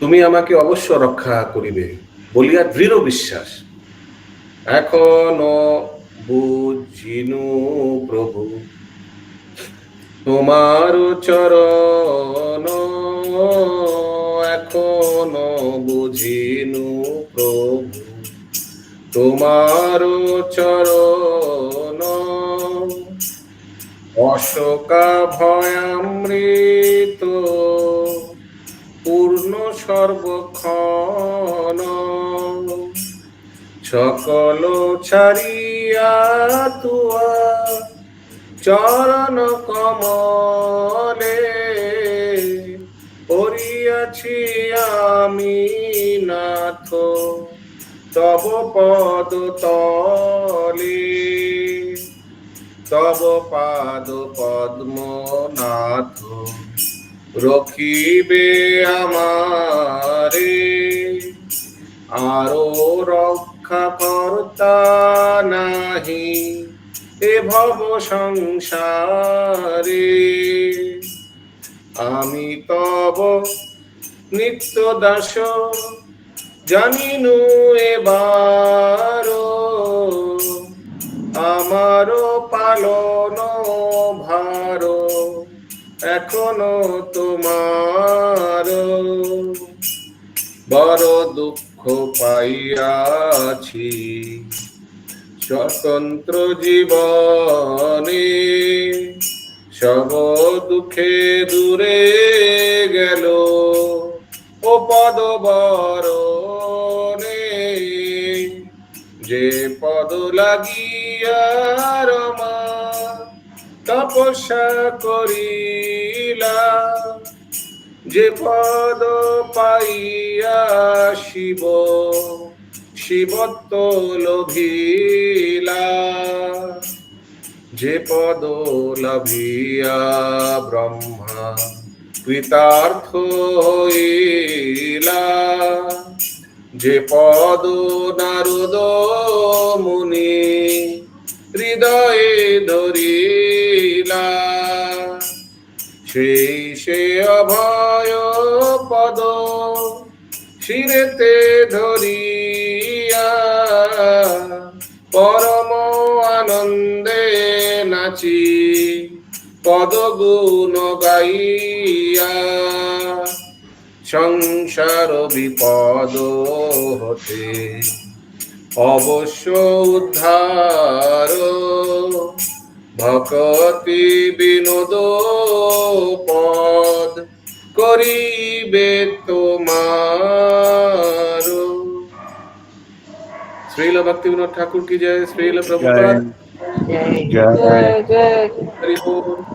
তুমি আমাকে অবশ্য রক্ষা করিবে, বলিয়া দৃঢ় বিশ্বাস। এখনও বুঝিনু প্রভু, তোমার চরণ এখনও বুঝিনু প্রভু, তোমার চরণ অশোকা ভয়ামৃত পূর্ণ সর্বক্ষণ। সকল ছাড়িয়া তুয়া চরণ কমলে পড়িয়াছি আমি নাথ। তব পদ তলে, তব পাদ পদ্ম রখিবে আমারে, আরও রক্ষা কর্তা নাহি এ ভব সংসারে। আমি তব নিত্য দাস জানিনু এবার আমারও পালন এখনও তোমার বড় দুঃখ পাইয়াছি। স্বতন্ত্র জীবনে সব দুঃখে দূরে গেল। ও পদ বরণে যে পদ লাগিয়া তপস্যা করিলা, যে পদ পাইয়া শিব, শিবত্ব লোভিলা। যে পদ লাভিয়া ব্রহ্মা, কৃতার্থ হইলা। যে পদ নারদ মুনি হৃদয়ে ধরিলা। সেই, সে অভয় পদ শিরেতে ধরিয়া পরম আনন্দে নাচি পদ গুণ গাইয়া। সংসার বিপদ হতে অবশ্য উদ্ধার ভকতি বিনোদ পদ করিবে তোমার। শ্রীল ভক্তি বিনোদ ঠাকুর কি জয়? শ্রীল প্রভুপাদ। জয়। জয় জয়।